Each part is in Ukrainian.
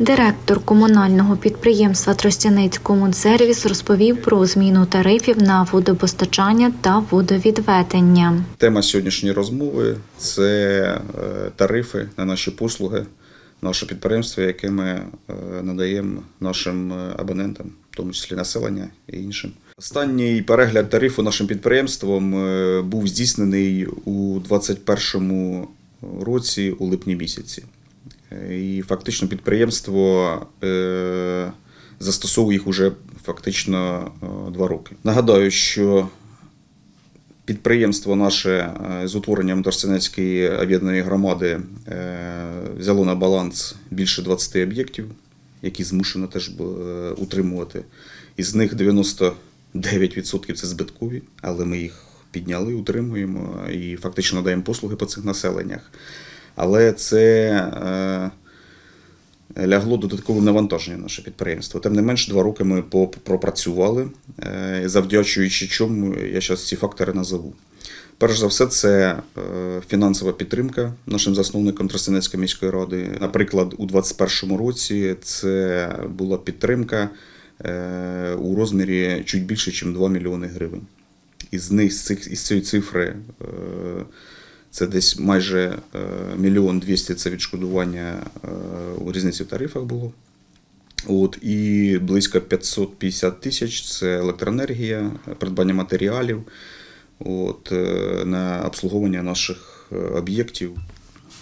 Директор комунального підприємства Тростянець Комунсервіс розповів про зміну тарифів на водопостачання та водовідведення. Тема сьогоднішньої розмови це е, тарифи на наші послуги, наше підприємство, яке ми е, надаємо нашим е, абонентам, в тому числі населення і іншим. Останній перегляд тарифу нашим підприємством був здійснений у 2021 році у липні місяці. І фактично підприємство е, застосовує їх уже фактично е, два роки. Нагадаю, що Підприємство наше е, з утворенням Торстянецької об'єднаної громади взяло на баланс більше 20 об'єктів, які змушено теж утримувати. Із них 99% це збиткові, але ми їх підняли, утримуємо і фактично надаємо послуги по цих населеннях. Але це е, лягло додатковим навантаженням наше підприємство. Тим не менш, два роки ми пропрацювали, е, завдячуючи чому я зараз ці фактори назову. Перш за все, це е, фінансова підтримка нашим засновникам Тростянецької міської ради. Наприклад, у 2021 році це була підтримка у розмірі чуть більше, ніж 2 мільйони гривень. Із них з цієї цифри це десь майже е, мільйон двісті це відшкодування е, у різниці в тарифах було. От, і близько 550 тисяч це електроенергія, придбання матеріалів от, е, на обслуговування наших об'єктів.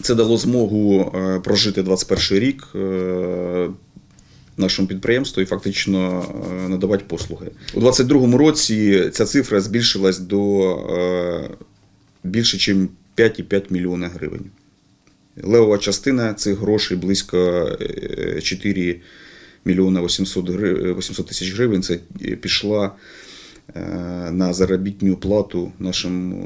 Це дало змогу прожити 21 рік нашому підприємству і фактично надавати послуги. У 2022 році ця цифра збільшилась до більше, ніж 5,5 мільйона гривень. Левова частина цих грошей близько е, 4 мільйона 800 тисяч гривень. Це пішла е, на заробітну плату нашим е,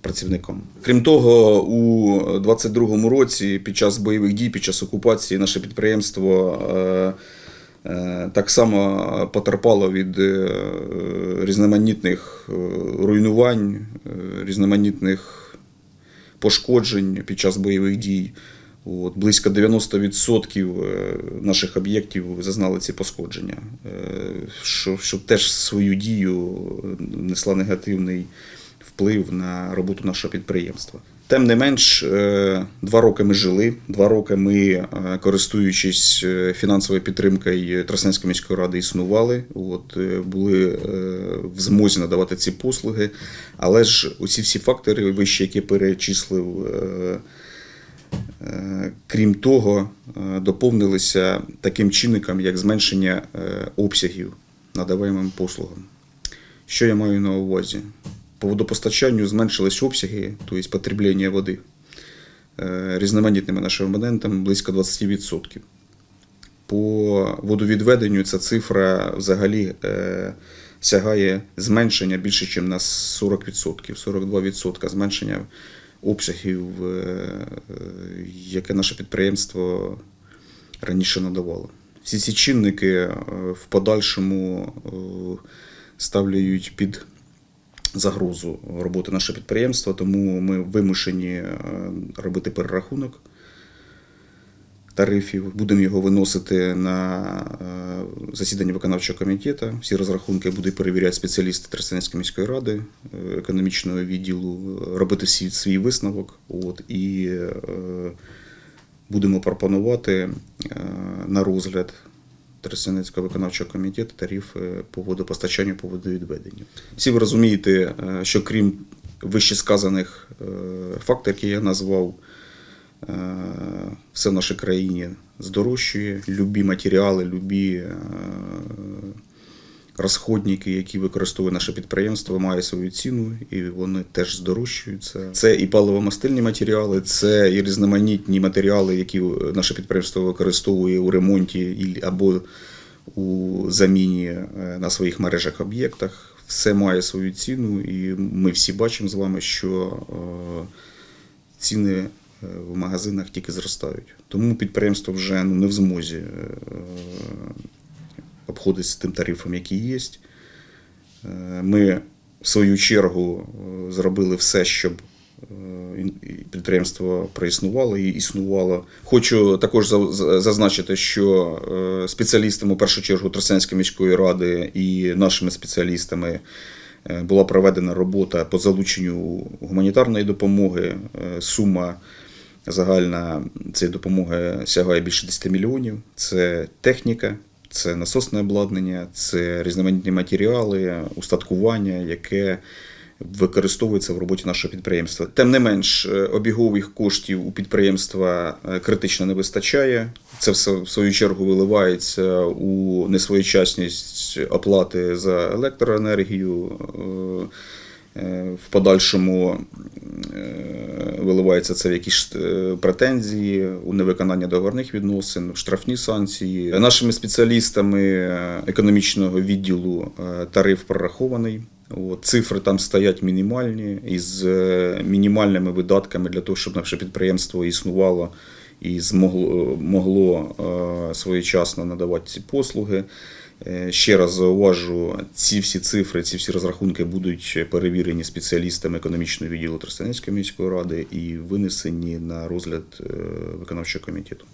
працівникам. Крім того, у 2022 році під час бойових дій, під час окупації, наше підприємство е, так само потерпало від різноманітних руйнувань, різноманітних пошкоджень під час бойових дій. От, близько 90% е, наших об'єктів зазнали ці пошкодження, е, що, що теж свою дію несла негативний вплив на роботу нашого підприємства. Тим не менш, е, два роки ми жили, два роки ми, е, користуючись е, фінансовою підтримкою Трасненської міської ради, існували, от, були в змозі надавати ці послуги. Але ж усі всі фактори, вище, які перечислив, крім того, доповнилися таким чинником, як зменшення обсягів надаваємим послугам. Що я маю на увазі? По водопостачанню зменшились обсяги, тобто потреблення води е, різноманітними нашими абонентами близько 20%. По водовідведенню ця цифра взагалі е, сягає зменшення більше, ніж на 40%, 42% зменшення обсягів, е, яке наше підприємство раніше надавало. Всі ці чинники в подальшому ставляють під загрозу роботи наше підприємства, тому ми вимушені е, робити перерахунок тарифів. Будемо його виносити на е, засідання виконавчого комітету. Всі розрахунки будуть перевіряти спеціалісти Тростянецької міської ради, е, економічного відділу, робити свій, свій висновок. От, і будемо пропонувати на розгляд Тростянецького виконавчого комітету тарифи по водопостачанню по водовідведенню. Всі ви розумієте, е, що крім вищесказаних е, факторів, які я назвав, е, все в нашій країні здорожчує. Любі матеріали, любі е, розходники, які використовує наше підприємство, мають свою ціну і вони теж здорожчуються. Це і паливомастильні матеріали, це і різноманітні матеріали, які наше підприємство використовує у ремонті або у заміні е, на своїх мережах об'єктах. Все має свою ціну, і ми всі бачимо з вами, що е, ціни е, в магазинах тільки зростають. Тому підприємство вже ну, не в змозі обходитися тим тарифом, який є. Е, Ми, в свою чергу, е, зробили все, щоб е, підприємство проіснувало і існувало. Хочу також за- за- зазначити, що спеціалістами, у першу чергу, Тростянської міської ради і нашими спеціалістами була проведена робота по залученню гуманітарної допомоги. Сума загальна цієї допомоги сягає більше 10 мільйонів. Це техніка, це насосне обладнання, це різноманітні матеріали, устаткування, яке використовується в роботі нашого підприємства. Тим не менш, е, обігових коштів у підприємства е, критично не вистачає. Це все в свою чергу виливається у несвоєчасність оплати за електроенергію. е, В подальшому виливається це в якісь е, претензії у невиконання договорних відносин, штрафні санкції. Нашими спеціалістами е, економічного відділу е, тариф прорахований. От, цифри там стоять мінімальні із мінімальними видатками для того, щоб наше підприємство існувало і змогло могло е, своєчасно надавати ці послуги. Е, Ще раз зауважу, ці всі цифри, ці всі розрахунки будуть перевірені спеціалістами економічного відділу Тростянецької міської ради і винесені на розгляд е, виконавчого комітету.